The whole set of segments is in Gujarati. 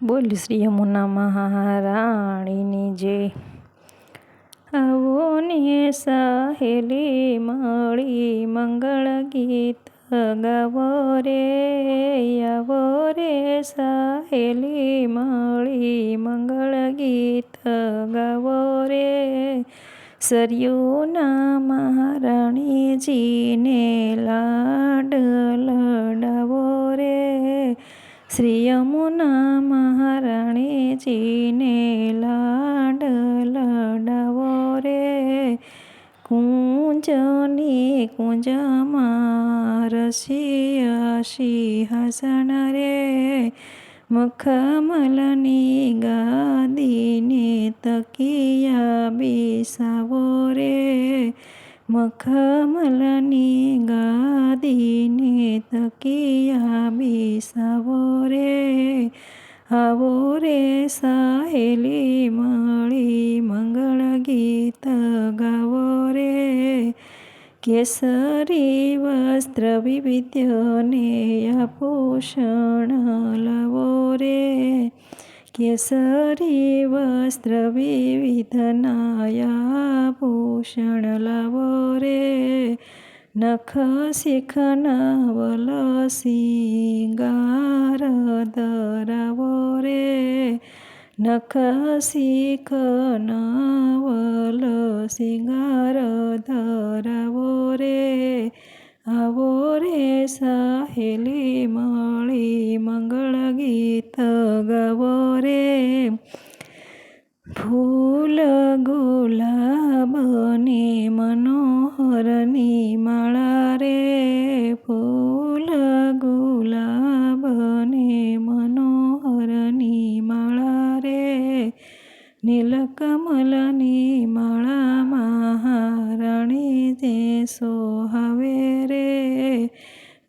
બોલ શ્રી યમુના મહારાણીની જે આવો ને સહેલી મળી મંગળ ગીત ગાવો રે, આવો રે સહેલી મળી મંગળ ગીત ગાવો રે. સરિયોના મહારાણીજીને લાડ લડાવો રે, શ્રી યમુના મહારાણીજીને લાડ લડાવો રે. કુંજની કુંજમાં રસિયા સિંહાસન રે. મખમલની ગાદીને તકિયા બેસાવો રે. મખમલની ગાદીને તકિયા સાહેલી મળી મંગળ ગીત ગાવો રે કેસરી વસ્ત્ર વિવિધ્યને આભૂષણ લવો રે કેસરી વસ્ત્ર વિવિધનાયા ભૂષણ લાવો રે નખ શિખ નવલ સિંગાર ધરાવો રે નખ શિખ નવલ સિંગાર ધરાવો રે, આવો રે સાહેલી મળી મંગળ ગીત ગાવો રે. ફૂલ ગુલાબની મનોહરની નીલકમલની માળા મહારાણી જે સોહાવે રે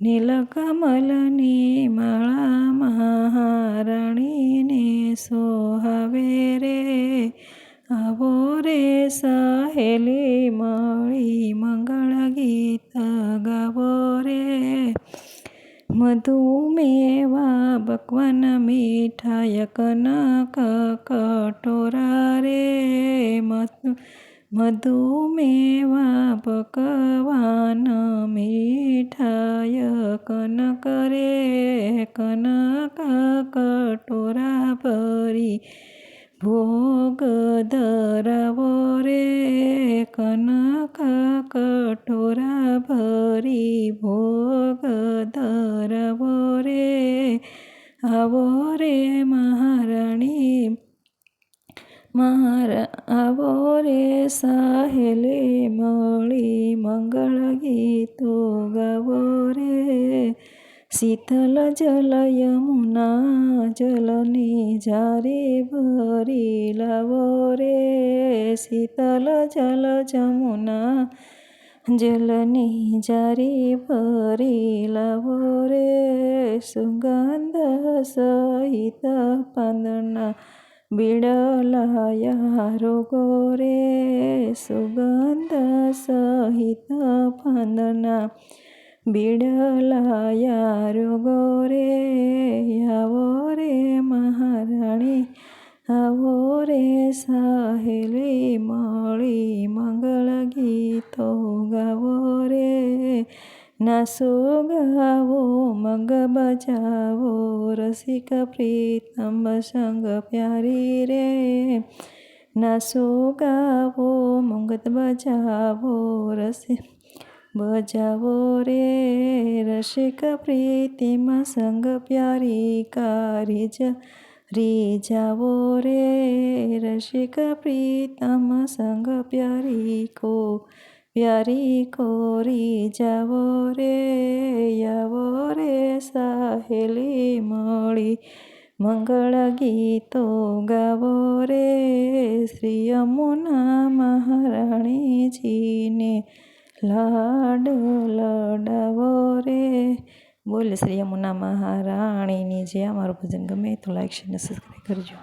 નીલકમલની માળા મહારાણીને સોહાવે રે આવો રે સહેલી મળી મંગળ ગીત ગાવો રે. મધુમેવા પકવાન મીઠાય કનક કટોરા મધુમેવા પકવાન મીઠાય કનક રે કનક કટોરા ભરી ભોગ ધરાવો રે કનક કટોરા ભરી ભોગ ધરાવો રે આવો રે મહારાણી મારા આવો રે સાહેલે મળી મંગળ ગીતો ગાવો રે. શીતલ જલ યમુના જલની જારે ભરી લાવો રે. શીતલ જલ જમુના જલની જારી ભરી લાવો રે. સુગંધ સહિત પાંદના બિડલાયા રોગો રે સુગંધ સહિત પંદના બિડલાયા રોગો રે આવો રે મહારાણી, આવો રે સાહેલી न सोगावो मग बजावो, रसिक प्रीतम संग प्यारी रे। न सोगावो मुगत बजावो, रसि बजावो रे। रसिक प्रीतिम संग प्यारी कारिज रिजावो रे। रसिक प्रीतम संग प्यारी को કો પ્યારી કોરી જાવો રે આવો રે સાહેલી મળી. મંગળ ગીતો ગાવો રે શ્રી યમુના મહારાણીજીને લાડ લડાવો રે. બોલ શ્રી યમુના મહારાણીની જે અમારું ભજન ગમે તો લાઈક શેર સબસ્ક્રાઈબ કરજો.